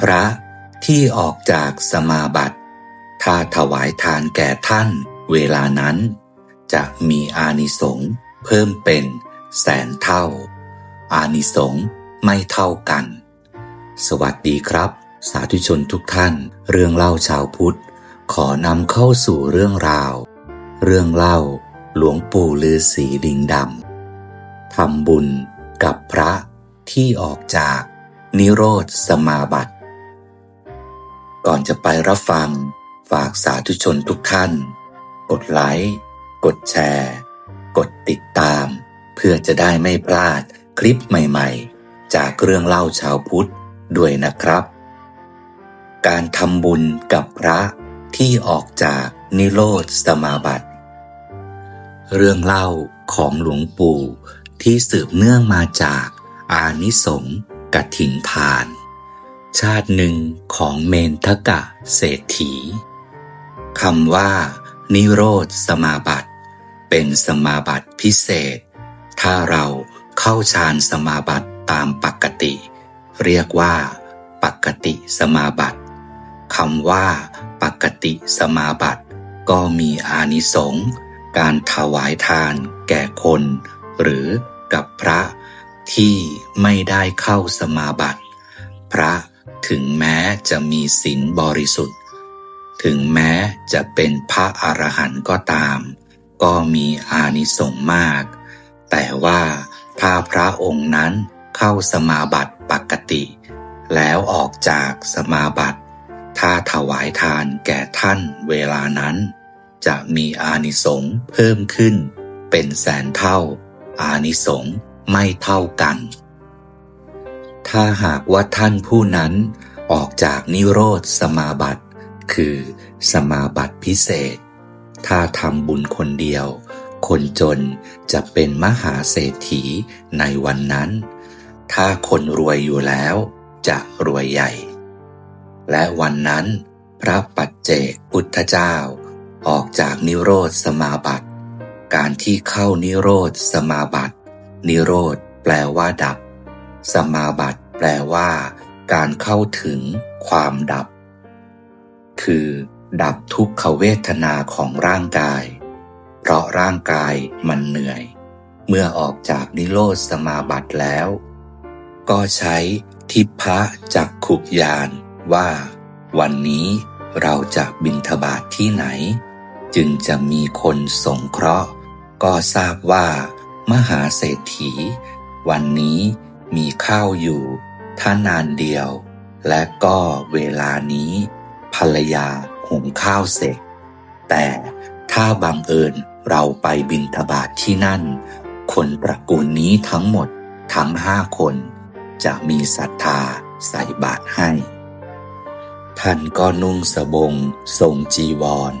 พระที่ออกจากสมาบัติ ถ้าถวายทานแก่ท่านเวลานั้น จะมีอานิสงส์เพิ่มเป็นแสนเท่า อานิสงส์ไม่เท่ากัน สวัสดีครับ สาธุชนทุกท่าน เรื่องเล่าชาวพุทธ ขอนำเข้าสู่เรื่องราว เรื่องเล่าหลวงปู่ลือสีดิงดำทำบุญกับพระที่ออกจากนิโรธสมาบัติ ก่อนจะไปรับฟัง ฝากสาธุชนทุกท่าน กดไลค์ กดแชร์ กดติดตาม เพื่อจะได้ไม่พลาดคลิปใหม่ๆ จากเรื่องเล่าชาวพุทธด้วยนะครับ การทำบุญกับพระที่ออกจากนิโรธสมาบัติ เรื่องเล่าของหลวงปู่ที่สืบเนื่องมาจากอานิสงส์กถินทาน ชาติหนึ่งของเมนทกะเศรษฐีคำว่า นิโรธสมาบัติ เป็นสมาบัติพิเศษ ถ้าเราเข้าฌานสมาบัติตามปกติ เรียกว่า ปกติสมาบัติคำว่า ปกติสมาบัติ ก็มีอานิสงส์การถวายทานแก่คน หรือกับพระที่ไม่ได้เข้าสมาบัติ พระ ถึงแม้จะมีศีลบริสุทธิ์ ถึงแม้จะเป็นพระอรหันต์ก็ตาม ก็มีอานิสงส์มาก แต่ว่าถ้าพระองค์นั้นเข้าสมาบัติปกติ แล้วออกจากสมาบัติ ถ้าถวายทานแก่ท่านเวลานั้น จะมีอานิสงส์เพิ่มขึ้น เป็นแสนเท่า อานิสงส์ไม่เท่ากัน ถ้าหากว่าท่านผู้นั้นออกจากนิโรธสมาบัติ คือสมาบัติพิเศษ ถ้าทำบุญคนเดียว คนจนจะเป็นมหาเศรษฐีในวันนั้น ถ้าคนรวยอยู่แล้ว จะรวยใหญ่ และวันนั้น พระปัจเจกพุทธเจ้า ออกจากนิโรธสมาบัติ การที่เข้านิโรธสมาบัติ นิโรธแปลว่าดับ สมาบัติแปลว่า การเข้าถึงความดับ คือ ดับทุกขเวทนาของร่างกาย เพราะร่างกายมันเหนื่อย เมื่อออกจากนิโรธสมาบัติแล้ว ก็ใช้ทิพะจักขุยานว่า วันนี้เราจะบินทบาทที่ไหน จึงจะมีคนสงเคราะห์ ก็ทราบว่า มหาเศรษฐี วันนี้ มีข้าวอยู่ท่านานเดียว และก็เวลานี้ ภรรยาหุงข้าวเสร็จ แต่ถ้าบังเอิญเราไปบินทบาทที่นั่น คนตระกูลนี้ทั้งหมดทั้งห้าคน จะมีศรัทธาใส่บาตรให้ ท่านก็นุ่งสบงทรงจีวร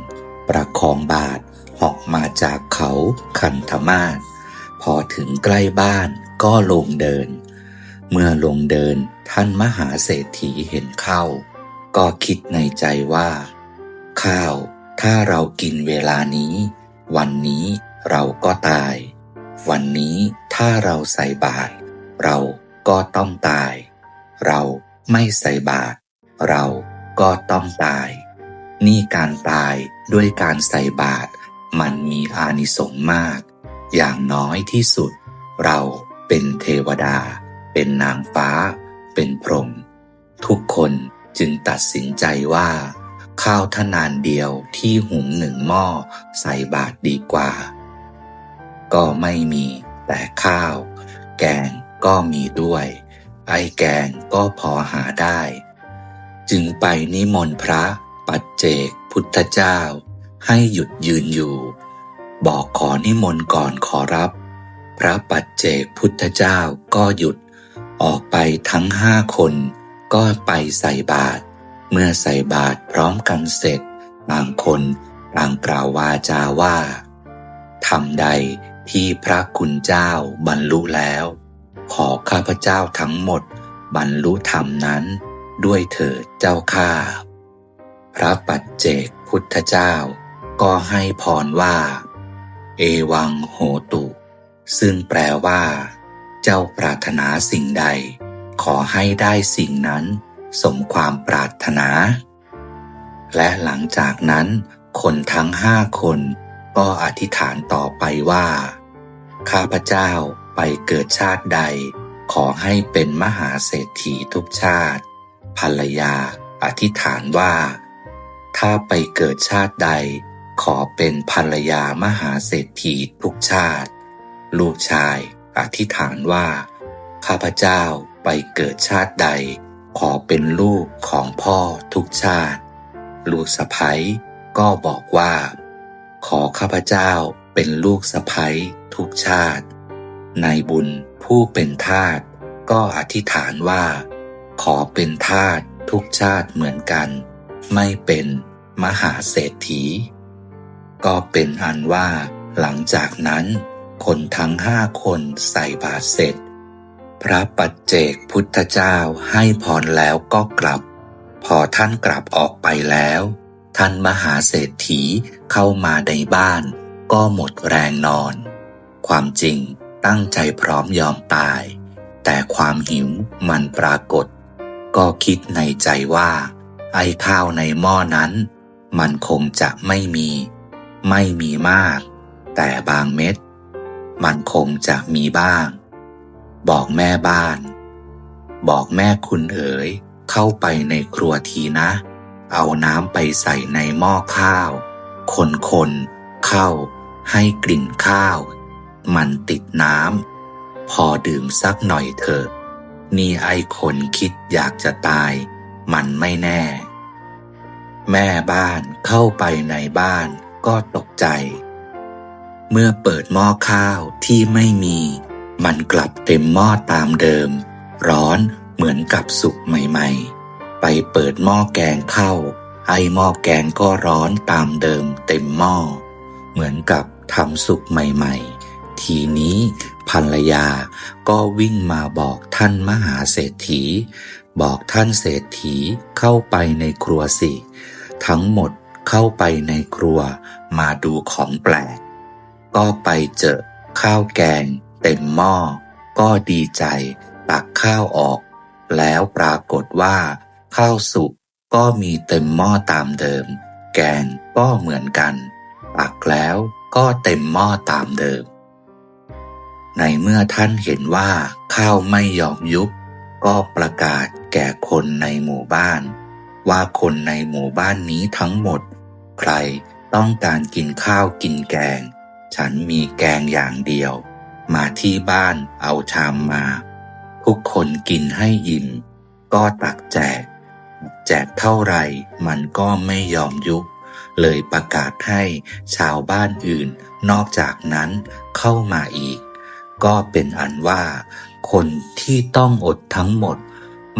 ประคองบาทเหาะมาจากเขาคันธมาศพอถึงใกล้บ้านก็ลงเดิน เมื่อลงเดินท่านมหาเศรษฐีเห็นเข้า ก็คิดในใจว่า ข้าว ถ้าเรากินเวลานี้ วันนี้เราก็ตาย วันนี้ถ้าเราใส่บาตรเราก็ต้องตาย เราไม่ใส่บาตรเราก็ต้องตาย นี่การตายด้วยการใส่บาตรมันมีอานิสงส์มาก อย่างน้อยที่สุด เราเป็นเทวดา เป็นนางฟ้า เป็นพรหมทุกคนจึงตัดสินใจว่า ข้าวทนานเดียวที่หุงหนึ่งหม้อใส่บาตรดีกว่า ก็ไม่มีแต่ข้าว แกงก็มีด้วย ไอ้แกงก็พอหาได้ จึงไปนิมนต์พระปัจเจกพุทธเจ้า ให้หยุดยืนอยู่ บอกขอนิมนต์ก่อนขอรับ พระปัจเจกพุทธเจ้าก็หยุด ออกไปทั้งห้าคนก็ไปใส่บาตรเมื่อใส่บาตรพร้อมกันเสร็จบางคนต่างกล่าววาจาว่าทำใดที่พระคุณเจ้าบรรลุแล้ว ขอข้าพเจ้าทั้งหมดบรรลุธรรมนั้น ด้วยเถิดเจ้าข้าพระปัจเจกพุทธเจ้า ก็ให้พรว่า เอวังโหตุ ซึ่งแปลว่า เจ้าปรารถนาสิ่งใด ขอให้ได้สิ่งนั้น สมความปรารถนา และหลังจากนั้น คนทั้งห้าคนก็อธิษฐานต่อไปว่า ข้าพเจ้าไปเกิดชาติใด ขอให้เป็นมหาเศรษฐีทุกชาติ ภรรยาอธิษฐานว่า ถ้าไปเกิดชาติใด ขอเป็นภรรยามหาเศรษฐีทุกชาติ ลูกชาย อธิษฐานว่า ข้าพเจ้าไปเกิดชาติใด ขอเป็นลูกของพ่อทุกชาติ ลูกสะพ้ยก็บอกว่า ขอข้าพเจ้าเป็นลูกสะพ้ยทุกชาตินายบุญผู้เป็นทาสก็อธิษฐานว่า ขอเป็นทาสทุกชาติเหมือนกัน ไม่เป็นมหาเศรษฐี ก็เป็นอันว่าหลังจากนั้น คนทั้งห้าคนใส่บาตรเสร็จ พระปัจเจกพุทธเจ้าให้พรแล้วก็กลับ พอท่านกลับออกไปแล้ว ท่านมหาเศรษฐีเข้ามาในบ้าน ก็หมดแรงนอน ความจริงตั้งใจพร้อมยอมตาย แต่ความหิวมันปรากฏ ก็คิดในใจว่า ไอ้ข้าวในหม้อนั้น มันคงจะไม่มี ไม่มีมาก แต่บางเม็ด มันคงจะมีบ้าง บอกแม่บ้าน บอกแม่คุณเอ๋ยเข้าไปในครัวทีนะ เอาน้ำไปใส่ในหม้อข้าว คนคนๆเข้าให้กลิ่นข้าว มันติดน้ำพอดื่มสักหน่อยเถอะนี่ไอ้คนคิดอยากจะตาย มันไม่แน่ แม่บ้านเข้าไปในบ้านก็ตกใจ เมื่อเปิดหม้อข้าวที่ไม่มี มันกลับเต็มหม้อตามเดิม ร้อนเหมือนกับสุกใหม่ ๆ ไปเปิดหม้อแกงเข้าไอหม้อแกงก็ร้อนตามเดิมเต็มหม้อ เหมือนกับทำสุกใหม่ ๆ ทีนี้ภรรยาก็วิ่งมาบอกท่านมหาเศรษฐี บอกท่านเศรษฐีเข้าไปในครัวสิ ทั้งหมดเข้าไปในครัวมาดูของแปลก ก็ไปเจอข้าวแกงเต็มหม้อ ก็ดีใจตักข้าวออก แล้วปรากฏว่า ข้าวสุกก็มีเต็มหม้อตามเดิม แกงก็เหมือนกันตักแล้วก็เต็มหม้อตามเดิม ในเมื่อท่านเห็นว่า ข้าวไม่ยอมยุบ ก็ประกาศแก่คนในหมู่บ้าน ว่าคนในหมู่บ้านนี้ทั้งหมด ใครต้องการกินข้าวกินแกง ฉันมีแกงอย่างเดียว มาที่บ้านเอาชามมา ทุกคนกินให้อิ่ม ก็ตักแจก แจกเท่าไรมันก็ไม่ยอมยุบเลยประกาศให้ชาวบ้านอื่น นอกจากนั้นเข้ามาอีก ก็เป็นอันว่า คนที่ต้องอดทั้งหมด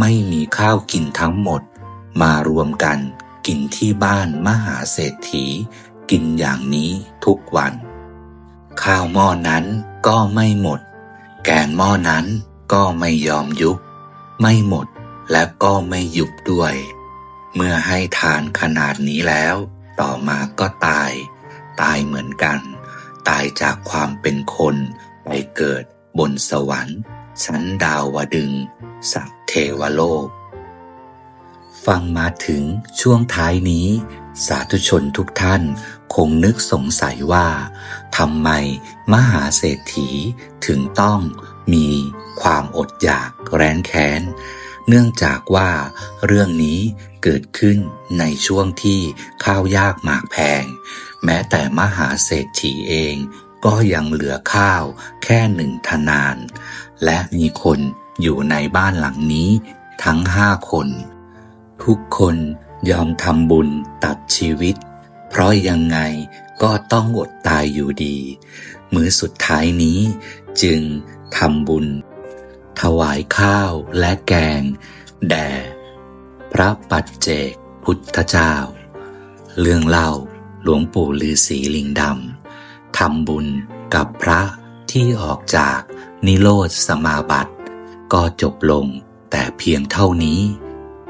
ไม่มีข้าวกินทั้งหมด มารวมกันกินที่บ้านมหาเศรษฐี กินอย่างนี้ทุกวัน ข้าวหม้อนั้นก็ไม่หมด แกงหม้อนั้นก็ไม่ยอมยุบ ไม่หมดและก็ไม่ยุบด้วย เมื่อให้ทานขนาดนี้แล้ว ต่อมาก็ตาย ตายเหมือนกัน ตายจากความเป็นคนไปเกิดบนสวรรค์ชั้นดาวดึงส์สักเทวโลก ฟังมาถึงช่วงท้ายนี้ สาธุชนทุกท่านคงนึกสงสัยว่าทำไมมหาเศรษฐีถึงต้องมีความอดอยากแร้นแค้น เนื่องจากว่าเรื่องนี้เกิดขึ้นในช่วงที่ข้าวยากหมากแพง แม้แต่มหาเศรษฐีเองก็ยังเหลือข้าวแค่หนึ่งทนาน และมีคนอยู่ในบ้านหลังนี้ทั้งห้าคน ทุกคน ยอมทำบุญตัดชีวิต เพราะยังไงก็ต้องอดตายอยู่ดี มื้อสุดท้ายนี้จึงทำบุญ ถวายข้าวและแกง แด่พระปัจเจกพุทธเจ้า เรื่องเล่าหลวงปู่ฤาษีลิงดำทำบุญกับพระที่ออกจากนิโรธสมาบัติ ก็จบลงแต่เพียงเท่านี้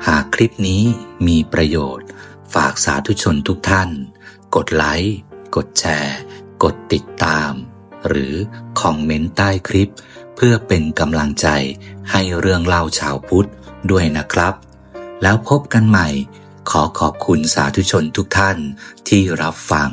หากคลิปนี้มีประโยชน์ ฝากสาธุชนทุกท่าน กดไลค์ กดแชร์ กดติดตาม หรือคอมเมนต์ใต้คลิป เพื่อเป็นกำลังใจให้เรื่องเล่าชาวพุทธด้วยนะครับ แล้วพบกันใหม่ ขอขอบคุณสาธุชนทุกท่านที่รับฟัง